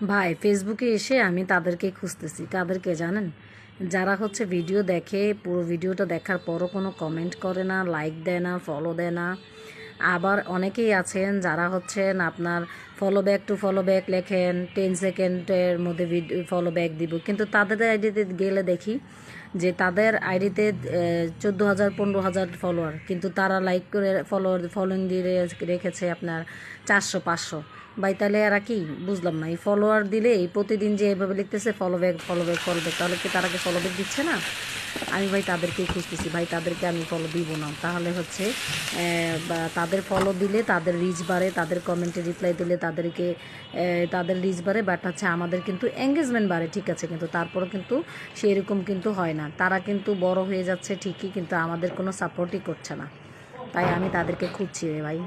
ভাই ফেসবুকে এসে আমি তাদেরকে খুঁজতেছি। তাদেরকে জানেন? যারা হচ্ছে ভিডিও দেখে, পুরো ভিডিওটা দেখার পরও কোনো কমেন্ট করে না লাইক দেয় না ফলো দেয় না। আবার অনেকেই আছেন যারা হচ্ছেন আপনার follow back to follow back লেখেন টেন সেকেন্ডের মধ্যে ভিডিও ফলো ব্যাক দিব। কিন্তু তাদের আইডিতে গেলে দেখি যে তাদের আইডিতে চোদ্দ হাজার, পনেরো হাজার ফলোয়ার কিন্তু তারা লাইক করে ফলোয়ার ফলোইং দিয়ে রেখেছে আপনার চারশো, পাঁচশো। ভাই, তাহলে এরা কি? বুঝলাম না। এই ফলোয়ার দিলে প্রতিদিন যে এভাবে লিখতেছে follow back follow back follow back তাহলে কি তারা কি ফলো ব্যাক দিচ্ছে না? আমি ভাই তাদেরকেই খুঁজতেছি। ভাই তাদেরকে আমি ফলো দিব না। তাহলে হচ্ছে তাদের ফলো দিলে তাদের রিচ বাড়ে, তাদের কমেন্টে রিপ্লাই দিলে তাদেরকে তাদের রিচ বাড়ে বাট হচ্ছে আমাদের কিন্তু এঙ্গেজমেন্ট বাড়ে, ঠিক আছে? কিন্তু তারপরও কিন্তু সেই রকম কিন্তু হয় না। তারা কিন্তু বড় হয়ে যাচ্ছে ঠিকই, কিন্তু আমাদের কোনো সাপোর্টই করছে না। তাই আমি তাদেরকে খুঁজছি রে ভাই।